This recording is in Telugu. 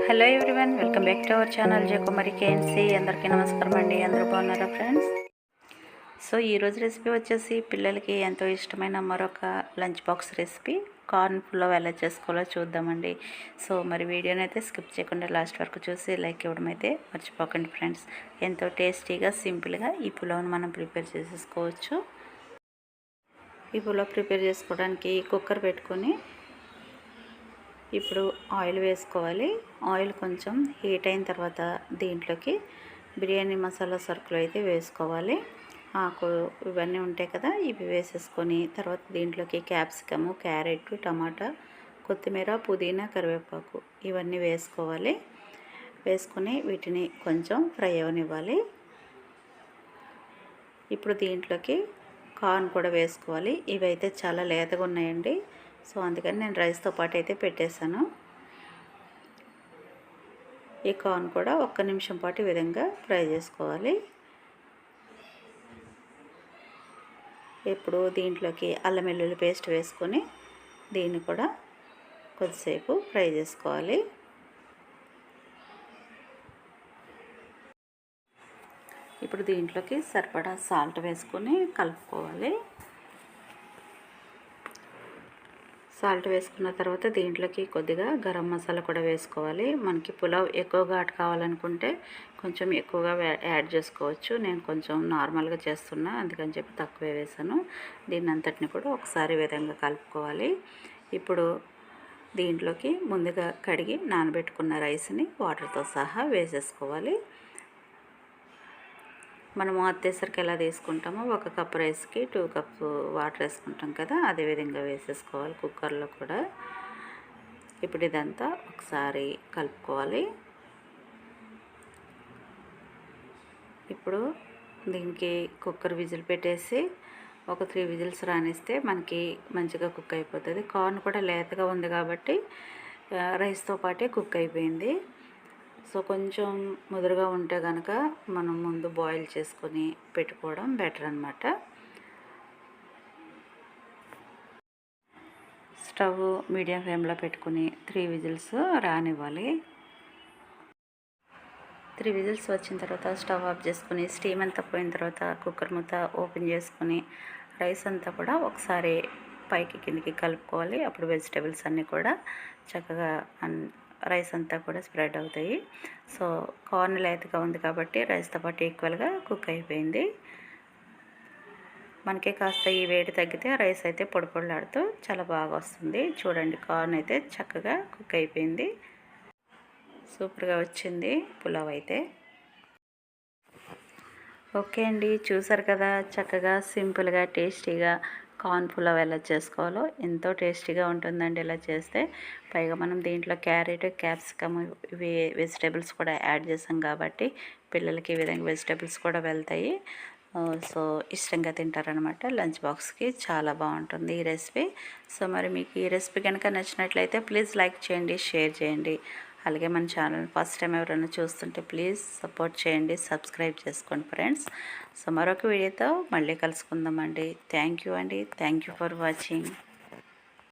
Hello everyone welcome back to our channel Jayakumari KNC. అందరికీ నమస్కారం అండి. అందరూ బాగున్నారా ఫ్రెండ్స్? సో ఈరోజు రెసిపీ వచ్చేసి పిల్లలకి ఎంతో ఇష్టమైన మరొక lunch box recipe. Corn pulao ఎలా చేసుకోవాలో చూద్దామండి. సో మరి వీడియోని అయితే స్కిప్ చేయకుండా లాస్ట్ వరకు చూసి లైక్ ఇవ్వడం అయితే మర్చిపోకండి ఫ్రెండ్స్. ఎంతో టేస్టీగా సింపుల్గా ఈ పులావ్ని మనం ప్రిపేర్ చేసేసుకోవచ్చు. ఈ పులావ్ ప్రిపేర్ చేసుకోవడానికి కుక్కర్ పెట్టుకొని ఇప్పుడు ఆయిల్ వేసుకోవాలి. ఆయిల్ కొంచెం హీట్ అయిన తర్వాత దీంట్లోకి బిర్యానీ మసాలా సరుకులు అయితే వేసుకోవాలి. ఆకు ఇవన్నీ ఉంటాయి కదా ఇవి వేసేసుకొని తర్వాత దీంట్లోకి క్యాప్సికము క్యారెట్ టమాటా కొత్తిమీర పుదీనా కరివేపాకు ఇవన్నీ వేసుకోవాలి. వేసుకొని వీటిని కొంచెం ఫ్రై అవనివ్వాలి. ఇప్పుడు దీంట్లోకి కార్న్ కూడా వేసుకోవాలి. ఇవైతే చాలా లేతగా ఉన్నాయండి. సో అందుకని నేను రైస్తో పాటు అయితే పెట్టేశాను. ఈ కార్న్ కూడా ఒక్క నిమిషం పాటు ఈ విధంగా ఫ్రై చేసుకోవాలి. ఇప్పుడు దీంట్లోకి అల్లం వెల్లుల్లి పేస్ట్ వేసుకొని దీన్ని కూడా కొద్దిసేపు ఫ్రై చేసుకోవాలి. ఇప్పుడు దీంట్లోకి సరిపడా సాల్ట్ వేసుకొని కలుపుకోవాలి. సాల్ట్ వేసుకున్న తర్వాత దీంట్లోకి కొద్దిగా గరం మసాలా కూడా వేసుకోవాలి. మనకి పులావ్ ఎక్కువగా ఘాట్ కావాలనుకుంటే కొంచెం ఎక్కువగా యాడ్ చేసుకోవచ్చు. నేను కొంచెం నార్మల్గా చేస్తున్నా అందుకని చెప్పి తక్కువే వేసాను. దీన్ని అంతటిని కూడా ఒకసారి విధంగా కలుపుకోవాలి. ఇప్పుడు దీంట్లోకి ముందుగా కడిగి నానబెట్టుకున్న రైస్ని వాటర్తో సహా వేసేసుకోవాలి. మనము అత్తేసరికి ఎలా తీసుకుంటామో ఒక కప్ రైస్కి టూ కప్స్ వాటర్ వేసుకుంటాం కదా అదే విధంగా వేసేసుకోవాలి కుక్కర్లో కూడా. ఇప్పుడు ఇదంతా ఒకసారి కలుపుకోవాలి. ఇప్పుడు దీనికి కుక్కర్ విజిల్ పెట్టేసి ఒక త్రీ విజిల్స్ రానిస్తే మనకి మంచిగా కుక్ అయిపోతుంది. కార్న్ కూడా లేతగా ఉంది కాబట్టి రైస్తో పాటే కుక్ అయిపోయింది. సో కొంచెం ముదురుగా ఉంటే కనుక మనం ముందు బాయిల్ చేసుకొని పెట్టుకోవడం బెటర్ అనమాట స్టవ్ మీడియం ఫ్లేమ్లో పెట్టుకుని త్రీ విజిల్స్ రానివ్వాలి. త్రీ విజిల్స్ వచ్చిన తర్వాత స్టవ్ ఆఫ్ చేసుకుని స్టీమ్ అంతా పోయిన తర్వాత కుక్కర్ మూత ఓపెన్ చేసుకుని రైస్ అంతా కూడా ఒకసారి పైకి కిందికి కలుపుకోవాలి. అప్పుడు వెజిటేబుల్స్ అన్నీ కూడా చక్కగా రైస్ అంతా కూడా స్ప్రెడ్ అవుతాయి. సో కార్న్ లేతగా ఉంది కాబట్టి రైస్తో పాటు ఈక్వల్గా కుక్ అయిపోయింది. మనకి కాస్త ఈ వేడి తగ్గితే రైస్ అయితే పొడిపొడలాడుతూ చాలా బాగా వస్తుంది. చూడండి కార్న్ అయితే చక్కగా కుక్ అయిపోయింది. సూపర్గా వచ్చింది పులావ్ అయితే. ఓకే అండి చూసారు కదా చక్కగా సింపుల్గా టేస్టీగా కార్న్ పులావ్ ఎలా చేసుకోవాలో ఎంతో టేస్టీగా ఉంటుందండి ఇలా చేస్తే. పైగా మనం దీంట్లో క్యారెట్ క్యాప్సికమ్ ఇవి వెజిటేబుల్స్ కూడా యాడ్ చేసాం కాబట్టి పిల్లలకి ఈ విధంగా వెజిటేబుల్స్ కూడా వెళ్తాయి. సో ఇష్టంగా తింటారనమాట లంచ్ బాక్స్కి చాలా బాగుంటుంది ఈ రెసిపీ. సో మరి మీకు ఈ రెసిపీ కనుక నచ్చినట్లయితే ప్లీజ్ లైక్ చేయండి షేర్ చేయండి. అలాగే మన ఛానల్ ఫస్ట్ టైం ఎవరైనా చూస్తుంటే ప్లీజ్ సపోర్ట్ చేయండి సబ్స్క్రైబ్ చేసుకోండి ఫ్రెండ్స్. సో మరొక వీడియోతో మళ్ళీ కలుసుకుందామండి. థ్యాంక్ యూ అండి. Thank you for watching.